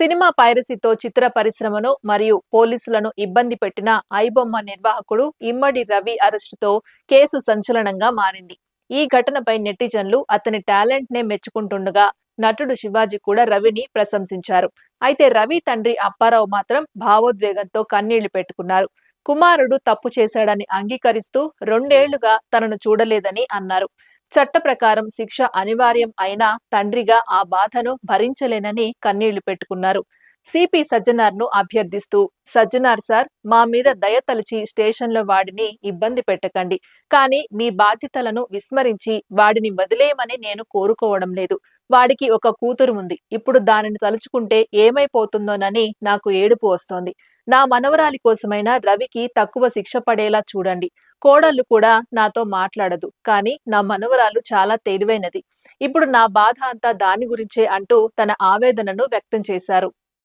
Cinema పైరసీతో చిత్ర పరిశ్రమను మరియు పోలీసులను ఇబ్బంది పెట్టిన ఐబొమ్మ నిర్వాహకుడు ఇమ్మడి రవి అరెస్టుతో కేసు సంచలనంగా మారింది. ఈ ఘటనపై నెటిజన్లు అతని టాలెంట్ నే మెచ్చుకుంటుండగా నటుడు శివాజీ కూడా రవిని ప్రశంసించారు. అయితే రవి తండ్రి అప్పారావు మాత్రం భావోద్వేగంతో కన్నీళ్ళు పెట్టుకున్నారు. కుమారుడు తప్పు చేశాడని అంగీకరిస్తూ రెండేళ్ళుగా తనను చూడలేదని అన్నారు. చట్ట ప్రకారం శిక్ష అనివార్యం అయినా తండ్రిగా ఆ బాధను భరించలేనని కన్నీళ్ళు పెట్టుకున్నారు. సిపి సజ్జనార్ను అభ్యర్థిస్తూ సజ్జనార్ సార్ మా మీద దయ తలిచి స్టేషన్లో వాడిని ఇబ్బంది పెట్టకండి. కానీ మీ బాధ్యతలను విస్మరించి వాడిని వదిలేయమని నేను కోరుకోవడం లేదు. వాడికి ఒక కూతురు ఉంది. ఇప్పుడు దానిని తలుచుకుంటే ఏమైపోతుందోనని నాకు ఏడుపు వస్తోంది. నా మనవరాలి కోసమైనా రవికి తక్కువ శిక్ష పడేలా చూడండి. కోడళ్ళు కూడా నాతో మాట్లాడదు. కానీ నా మనవరాలు చాలా తెలివైనది. ఇప్పుడు నా బాధ అంతా దాని గురించే అంటూ తన ఆవేదనను వ్యక్తం చేశారు.